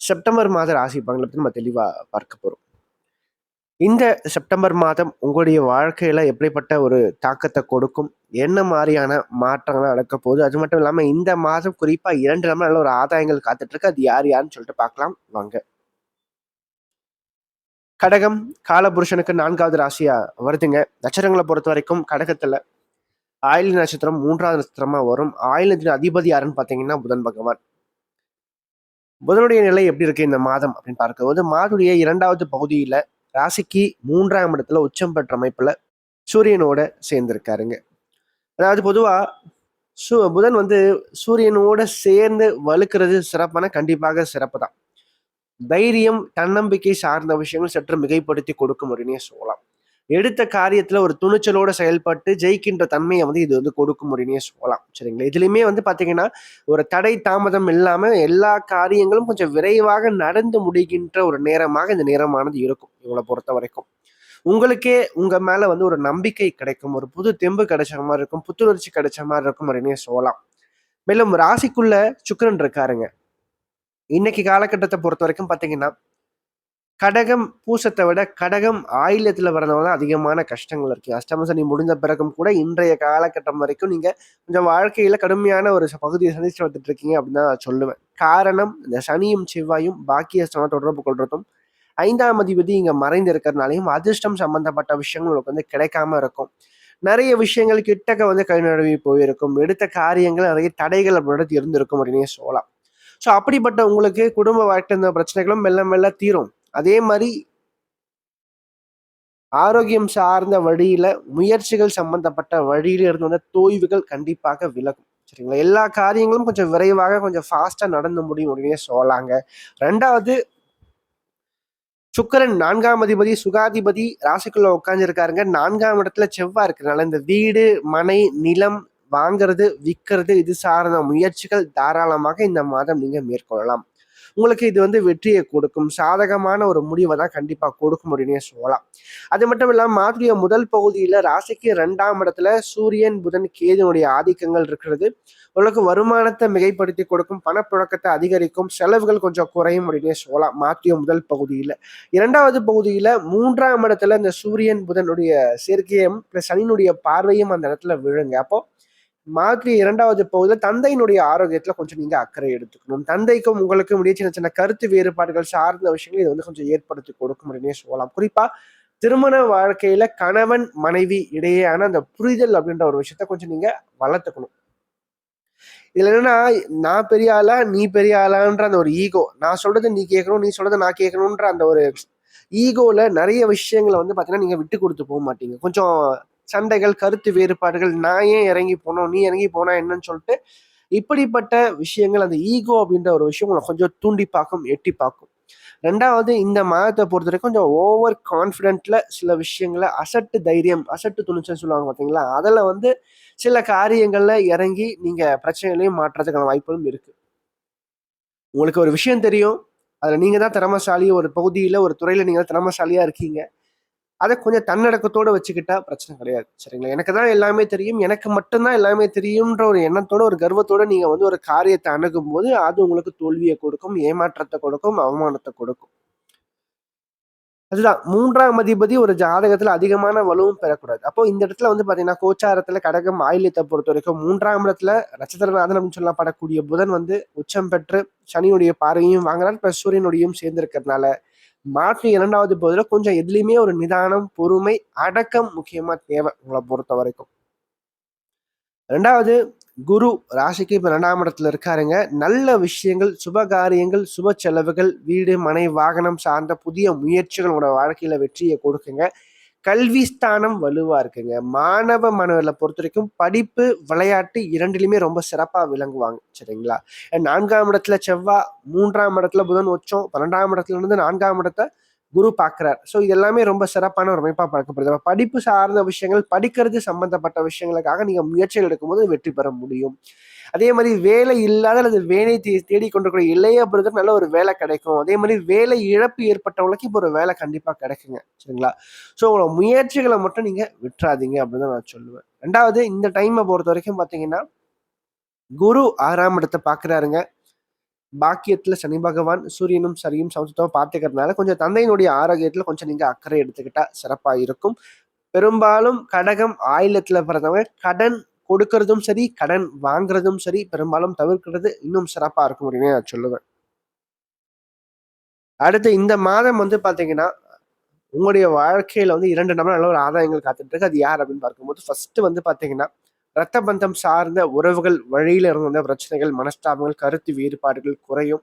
September மாத ராசி பங்களை பற்றி நம்ம தெளிவாக பார்க்க போகிறோம் இந்த செப்டம்பர் மாதம் உங்களுடைய வாழ்க்கையில் எப்படிப்பட்ட ஒரு தாக்கத்தை கொடுக்கும்? என்ன மாதிரியான மாற்றங்களை நடக்க போகுது? அது மட்டும் இல்லாமல் இந்த மாதம் குறிப்பாக இரண்டு நம்ம நல்ல ஒரு ஆதாயங்கள் காத்துட்ருக்கு அது யார் யாருன்னு சொல்லிட்டு பார்க்கலாம். வாங்க. கடகம் காலபுருஷனுக்கு நான்காவது ராசியா வருதுங்க. நட்சத்திரங்களை பொறுத்த வரைக்கும் கடகத்தில் ஆயுள் நட்சத்திரம் மூன்றாவது நட்சத்திரமா வரும். ஆயுள் நட்சத்திரம் அதிபதி யாருன்னு பார்த்தீங்கன்னா புதன் பகவான். புதனுடைய நிலை எப்படி இருக்கு இந்த மாதம் அப்படின்னு பார்க்கும்போது மாதுடைய இரண்டாவது பகுதியில ராசிக்கு மூன்றாம் இடத்துல உச்சம் பெற்ற அமைப்புல சூரியனோட சேர்ந்திருக்காருங்க. அதாவது பொதுவா சு புதன் வந்து சூரியனோட சேர்ந்து வலுக்கிறது சிறப்பான கண்டிப்பாக சிறப்பு தான் தைரியம் தன்னம்பிக்கை சார்ந்த விஷயங்கள் சற்று மிகைப்படுத்தி கொடுக்கும் அப்படின்னே சொல்லலாம். எடுத்த காரியத்துல ஒரு துணிச்சலோட செயல்பட்டு ஜெயிக்கின்ற தன்மையை வந்து இது வந்து கொடுக்கும் அப்படின்னே சொல்லலாம். சரிங்களா? இதுலயுமே வந்து பாத்தீங்கன்னா ஒரு தடை தாமதம் இல்லாம எல்லா காரியங்களும் கொஞ்சம் விரைவாக நடந்து முடிகின்ற ஒரு நேரமாக இந்த நேரமானது இருக்கும் இவங்களை பொறுத்த வரைக்கும். உங்களுக்கே உங்க மேல வந்து ஒரு நம்பிக்கை கிடைக்கும் ஒரு புது தெம்பு கிடைச்ச மாதிரி இருக்கும் புத்துணர்ச்சி கிடைச்ச மாதிரி இருக்கும் அப்படின்னே சொல்லலாம். மேலும் ராசிக்குள்ள சுக்கரன் இருக்காருங்க. இன்னைக்கு காலகட்டத்தை பொறுத்த வரைக்கும் பாத்தீங்கன்னா கடகம் பூசத்தை விட கடகம் ஆயிலத்தில் வரதவங்க தான் அதிகமான கஷ்டங்கள் இருக்குது அஷ்டம சனி முடிந்த பிறகும் கூட இன்றைய காலகட்டம் வரைக்கும் நீங்கள் கொஞ்சம் வாழ்க்கையில் கடுமையான ஒரு பகுதியை சந்திச்சு வந்துட்டு இருக்கீங்க அப்படின்னு நான் சொல்லுவேன். காரணம் இந்த சனியும் செவ்வாயும் பாக்கியஸ்தானம் தொடர்பு கொள்றதும் ஐந்தாம் அதிபதி இங்கே மறைந்து இருக்கிறதுனாலையும் அதிர்ஷ்டம் சம்பந்தப்பட்ட விஷயங்கள் உங்களுக்கு வந்து கிடைக்காம இருக்கும். நிறைய விஷயங்கள் கிட்டக்க வந்து கை நழுவி போயிருக்கும். எடுத்த காரியங்கள் நிறைய தடைகள் அப்படின்றது இருந்திருக்கும் அப்படின்னே சொல்லலாம். ஸோ அப்படிப்பட்ட உங்களுக்கு குடும்ப வாழ்க்கை இந்த பிரச்சனைகளும் மெல்ல மெல்ல தீரும். அதே மாதிரி ஆரோக்கியம் சார்ந்த வழியில முயற்சிகள் சம்பந்தப்பட்ட வழியில இருந்து வந்த தோய்வுகள் கண்டிப்பாக விலகும். சரிங்களா? எல்லா காரியங்களும் கொஞ்சம் விரைவாக கொஞ்சம் ஃபாஸ்டா நடந்து முடியும் அப்படின்னே சொல்லலாங்க. ரெண்டாவது சுக்கரன் நான்காம் அதிபதி சுகாதிபதி ராசிக்குள்ள உட்காந்துருக்காருங்க நான்காம் இடத்துல செவ்வாய் இருக்கிறனால இந்த வீடு மனை நிலம் வாங்குறது விற்கிறது இது சார்ந்த முயற்சிகள் தாராளமாக இந்த மாதம் நீங்க மேற்கொள்ளலாம். உங்களுக்கு இது வந்து வெற்றியை கொடுக்கும். சாதகமான ஒரு முடிவை தான் கண்டிப்பாக கொடுக்கும் அப்படின்னே சொல்லலாம். அது மட்டும் இல்லாமல் மாதுடைய முதல் பகுதியில் ராசிக்கு ரெண்டாம் இடத்துல சூரியன் புதன் கேதுனுடைய ஆதிக்கங்கள் இருக்கிறது. உங்களுக்கு வருமானத்தை மிகைப்படுத்தி கொடுக்கும் பணப்புழக்கத்தை அதிகரிக்கும் செலவுகள் கொஞ்சம் குறையும் அப்படின்னே சொல்லலாம். மாத்திய முதல் பகுதியில். இரண்டாவது பகுதியில் மூன்றாம் இடத்துல இந்த சூரியன் புதனுடைய சேர்க்கையும் பிளஸ் சனியினுடைய பார்வையும் அந்த இடத்துல விழுங்க. அப்போ மாதிரி இரண்டாவது பகுதியில் தந்தையினுடைய ஆரோக்கியத்தில் கொஞ்சம் நீங்கள் அக்கறை எடுத்துக்கணும். தந்தைக்கும் உங்களுக்கும் இடையே சின்ன சின்ன கருத்து வேறுபாடுகள் சார்ந்த விஷயங்கள் இது வந்து கொஞ்சம் ஏற்படுத்தி கொடுக்கும் அப்படின்னே சொல்லலாம். குறிப்பாக திருமண வாழ்க்கையில கணவன் மனைவி இடையேயான அந்த புரிதல் அப்படின்ற ஒரு விஷயத்த கொஞ்சம் நீங்க வளர்த்துக்கணும். இதுல என்னன்னா நான் பெரிய ஆளா நீ பெரிய ஆளான்ற அந்த ஒரு ஈகோ நான் சொல்றது நீ கேட்கணும் நீ சொல்றது நான் கேட்கணுன்ற அந்த ஒரு ஈகோல நிறைய விஷயங்களை வந்து பாத்தீங்கன்னா நீங்க விட்டு கொடுத்து போக மாட்டீங்க. கொஞ்சம் சண்டைகள் கருத்து வேறுபாடுகள் நான் ஏன் இறங்கி போனோம் நீ இறங்கி போனா என்னன்னு சொல்லிட்டு இப்படிப்பட்ட விஷயங்கள் அந்த ஈகோ அப்படின்ற ஒரு விஷயம் உங்களை கொஞ்சம் தூண்டி பார்க்கும் எட்டி பார்க்கும். ரெண்டாவது இந்த மாதத்தை பொறுத்த வரைக்கும் கொஞ்சம் ஓவர் கான்ஃபிடென்ட்ல சில விஷயங்களை அசட்டு தைரியம் அசட்டு துணிச்சல் சொல்லுவாங்க பார்த்தீங்களா? அதில் வந்து சில காரியங்களில் இறங்கி நீங்கள் பிரச்சனைகளையும் மாற்றுறதுக்கான வாய்ப்புகளும் இருக்கு. உங்களுக்கு ஒரு விஷயம் தெரியும். அதில் நீங்கள் தான் திறமசாலி ஒரு பகுதியில் ஒரு துறையில் நீங்கள் தான் திறமசாலியாக இருக்கீங்க. அதை கொஞ்சம் தன்னடக்கத்தோடு வச்சுக்கிட்டா பிரச்சனை கிடையாது சரிங்களா? எனக்கு தான் எல்லாமே தெரியும் எனக்கு மட்டும்தான் எல்லாமே தெரியும்ன்ற ஒரு எண்ணத்தோட ஒரு கர்வத்தோட நீங்கள் வந்து ஒரு காரியத்தை அணுகும் போது அது உங்களுக்கு தோல்வியை கொடுக்கும் ஏமாற்றத்தை கொடுக்கும் அவமானத்தை கொடுக்கும். அதுதான். மூன்றாம் அதிபதி ஒரு ஜாதகத்துல அதிகமான வலுவும் பெறக்கூடாது. அப்போ இந்த இடத்துல வந்து பாத்தீங்கன்னா கோச்சாரத்துல கடகம் ஆயிலியத்தை பொறுத்த வரைக்கும் மூன்றாம் இடத்துல நட்சத்திரநாதன் அப்படின்னு சொல்லப்படக்கூடிய புதன் வந்து உச்சம் பெற்று சனியுடைய பார்வையும் வாங்குறார் பிளஸ் சூரியனுடையும் சேர்ந்திருக்கிறதுனால மாற்று இரண்டாவது பகுதியில் கொஞ்சம் எதுலேயுமே ஒரு நிதானம் பொறுமை அடக்கம் முக்கியமா தேவை உங்களை பொறுத்த வரைக்கும். ரெண்டாவது குரு ராசிக்கு இப்போ ரெண்டாம் இடத்துல இருக்காருங்க. நல்ல விஷயங்கள் சுப காரியங்கள் சுப செலவுகள் வீடு மனை வாகனம் சார்ந்த புதிய முயற்சிகள் உங்களோட வாழ்க்கையில வெற்றியை கொடுக்குங்க. கல்வி ஸ்தானம் வலுவா இருக்குங்க. மாணவ, மணவர்களை பொறுத்த வரைக்கும் படிப்பு, விளையாட்டு 2லயுமே ரொம்ப சிறப்பாக விளங்குவாங்க. சரிங்களா? நான்காம் இடத்துல செவ்வாய் மூன்றாம் இடத்துல புதன் உச்சம், 12ஆம் இடத்துல இருந்து நான்காம் இடத்தை குரு பார்க்குறார் ஸோ இது எல்லாமே ரொம்ப சிறப்பான ஒரு அமைப்பாக பார்க்கப்படுது. படிப்பு சார்ந்த விஷயங்கள், படிக்கிறது சம்பந்தப்பட்ட விஷயங்களுக்காக நீங்கள் முயற்சிகள் எடுக்கும்போது வெற்றி பெற முடியும். அதே மாதிரி வேலை இல்லாத அல்லது வேலை தே கொண்டிருக்கிற இளைய பிறகு நல்ல ஒரு வேலை கிடைக்கும். அதே மாதிரி வேலை இழப்பு ஏற்பட்டவங்களுக்கு இப்போ ஒரு வேலை கண்டிப்பாக கிடைக்குங்க. சரிங்களா? ஸோ உங்களோட முயற்சிகளை மட்டும் நீங்கள் விட்டுறாதீங்க அப்படின்னு தான் நான் சொல்லுவேன். ரெண்டாவது இந்த டைமை பொறுத்த வரைக்கும் பார்த்தீங்கன்னா, குரு ஆறாம் இடத்தை பார்க்குறாருங்க பாக்கியத்தில் சனி பகவான், சூரியனும் சரியும் சமத்துவம் பார்த்துக்கிறதுனால கொஞ்சம் தந்தையினுடைய ஆரோக்கியத்தில் கொஞ்சம் நீங்கள் அக்கறை எடுத்துக்கிட்டா சிறப்பாக இருக்கும். பெரும்பாலும் கடகம், ஆயிலத்தில் பிறந்தவங்க கடன் கொடுக்கறதும் சரி, கடன் வாங்குறதும் சரி, பெரும்பாலும் தவிர்க்கிறது இன்னும் சிறப்பாக இருக்கும் அப்படின்னு நான் சொல்லுவேன். அடுத்து இந்த மாதம் வந்து பார்த்தீங்கன்னா, உங்களுடைய வாழ்க்கையில் வந்து இரண்டு நபர் நல்ல ஒரு ஆதாயங்கள் காத்துட்டு இருக்கு. அது யார் அப்படின்னு பார்க்கும்போது, ஃபர்ஸ்ட்டு வந்து பார்த்தீங்கன்னா, ரத்த பந்தம் சார்ந்த உறவுகள் வழியில இருந்த பிரச்சனைகள், மனஸ்தாபங்கள், கருத்து வேறுபாடுகள் குறையும்.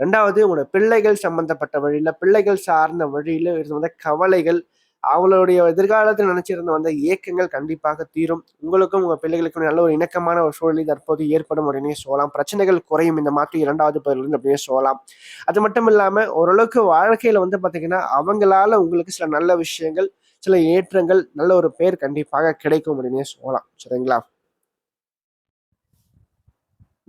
ரெண்டாவது உங்களோட பிள்ளைகள் சம்பந்தப்பட்ட வழியில, பிள்ளைகள் சார்ந்த வழியில இருந்த கவலைகள், அவங்களுடைய எதிர்காலத்தில் நினைச்சிருந்த வந்த இயக்கங்கள் கண்டிப்பாக தீரும். உங்களுக்கும் உங்க பிள்ளைகளுக்கும் நல்ல ஒரு இணக்கமான ஒரு சூழ்நிலை தற்போது ஏற்படும் அப்படின்னே சொல்லலாம். பிரச்சனைகள் குறையும் இந்த மாற்றம் இரண்டாவது பதிலிருந்து அப்படின்னே சொல்லலாம். அது மட்டும் இல்லாம ஓரளவுக்கு வாழ்க்கையில வந்து பார்த்தீங்கன்னா, அவங்களால உங்களுக்கு சில நல்ல விஷயங்கள், சில ஏற்றங்கள், நல்ல ஒரு பேர் கண்டிப்பாக கிடைக்கும் அப்படின்னே சொல்லலாம். சரிங்களா?